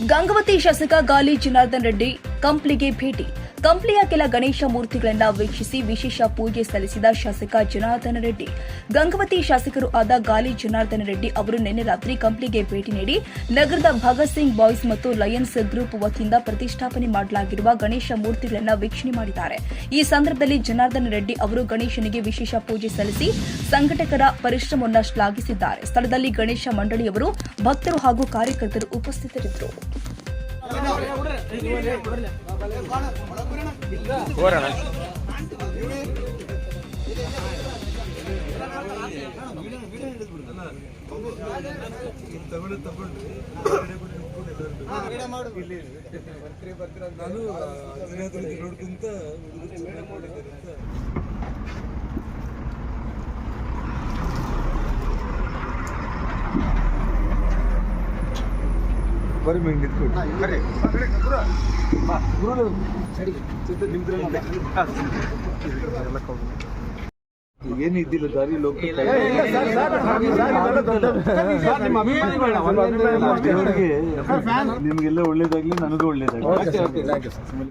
ಗಂಗವತಿ ಶಾಸಕ ಗಾಲಿ ಜನಾರ್ದನ್ ರೆಡ್ಡಿ ಕಂಪ್ಲಿಗೆ ಭೇಟಿ. ಕಂಪ್ಲಿಯ ಕೆಲ ಗಣೇಶ ಮೂರ್ತಿಗಳನ್ನ ವೀಕ್ಷಿಸಿ ವಿಶೇಷ ಪೂಜೆ ಸಲ್ಲಿಸಿದ ಶಾಸಕ ಜನಾರ್ದನ ರೆಡ್ಡಿ. ಗಂಗವತಿ ಶಾಸಕರು ಆದ ಗಾಲಿ ಜನಾರ್ದನ ರೆಡ್ಡಿ ಅವರು ನಿನ್ನೆ ರಾತ್ರಿ ಕಂಪ್ಲಿಗೆ ಭೇಟಿ ನೀಡಿ ನಗರದ ಭಗತ್ ಸಿಂಗ್ ಬಾಯ್ಸ್ ಮತ್ತು ಲಯನ್ಸ್ ಗ್ರೂಪ್ ವತಿಯಿಂದ ಪ್ರತಿಷ್ಠಾಪನೆ ಮಾಡಲಾಗಿರುವ ಗಣೇಶ ಮೂರ್ತಿಗಳನ್ನ ವೀಕ್ಷಣೆ ಮಾಡಿದ್ದಾರೆ. ಈ ಸಂದರ್ಭದಲ್ಲಿ ಜನಾರ್ದನ ರೆಡ್ಡಿ ಅವರು ಗಣೇಶನಿಗೆ ವಿಶೇಷ ಪೂಜೆ ಸಲ್ಲಿಸಿ ಸಂಘಟಕರ ಪರಿಶ್ರಮವನ್ನು ಶ್ಲಾಘಿಸಿದ್ದಾರೆ. ಸ್ಥಳದಲ್ಲಿ ಗಣೇಶ ಮಂಡಳಿಯವರು ಭಕ್ತರು ಹಾಗೂ ಕಾರ್ಯಕರ್ತರು ಉಪಸ್ಥಿತರಿದ್ದರು. ನಾನು ಏನಾದ್ರೂ ಇದು ನೋಡ್ಕೊಂತ ಹುಡುಗರು ಚೆನ್ನಾಗಿ ಮಾಡಿದ್ದಾರೆ ಅಂತ ಬರೀ ಮೇಂಗ್ ನಿಂತ್ಕೊಳ್ಳಿ ಏನು ಇದ್ದಿಲ್ಲ ದಾರಿ ಲೋಕ ನಿಮ್ಗೆಲ್ಲ ಒಳ್ಳೇದಾಗ್ಲಿ ನನಗೂ ಒಳ್ಳೇದಾಗ್ಲಿ